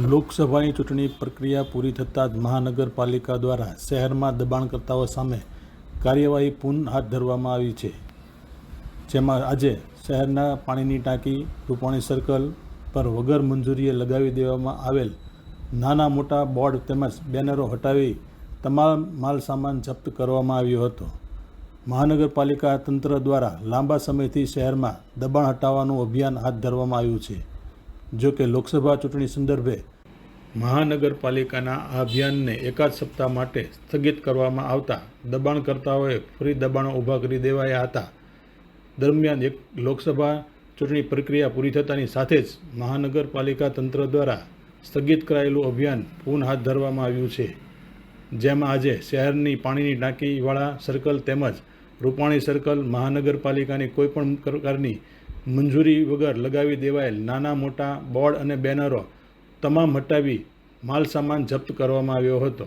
લોકસભાની ચૂંટણી પ્રક્રિયા પૂરી થતાં જ મહાનગરપાલિકા દ્વારા શહેરમાં દબાણકર્તાઓ સામે કાર્યવાહી પુનઃ હાથ ધરવામાં આવી છે. જેમાં આજે શહેરના પાણીની ટાંકી, રૂપાણી સર્કલ પર વગર મંજૂરીએ લગાવી દેવામાં આવેલ નાના મોટા બોર્ડ તેમજ બેનરો હટાવી તમામ માલ સામાન જપ્ત કરવામાં આવ્યો હતો. મહાનગરપાલિકા તંત્ર દ્વારા લાંબા સમયથી શહેરમાં દબાણ હટાવવાનું અભિયાન હાથ ધરવામાં આવ્યું છે. જો કે લોકસભા ચૂંટણી સંદર્ભે મહાનગરપાલિકાના આ અભિયાનને એકાદ સપ્તાહ માટે સ્થગિત કરવામાં આવતા દબાણકર્તાઓએ ફરી દબાણો ઊભા કરી દેવાયા હતા. દરમિયાન એક લોકસભા ચૂંટણી પ્રક્રિયા પૂરી થતાની સાથે જ મહાનગરપાલિકા તંત્ર દ્વારા સ્થગિત કરાયેલું અભિયાન પુનઃ હાથ ધરવામાં આવ્યું છે. જેમાં આજે શહેરની પાણીની ટાંકીવાળા સર્કલ તેમજ રૂપાણી સર્કલ, મહાનગરપાલિકાની કોઈપણ પ્રકારની મંજૂરી વગર લગાવી દેવાયેલ નાના મોટા બોર્ડ અને બેનરો તમામ હટાવી માલસામાન જપ્ત કરવામાં આવ્યો હતો.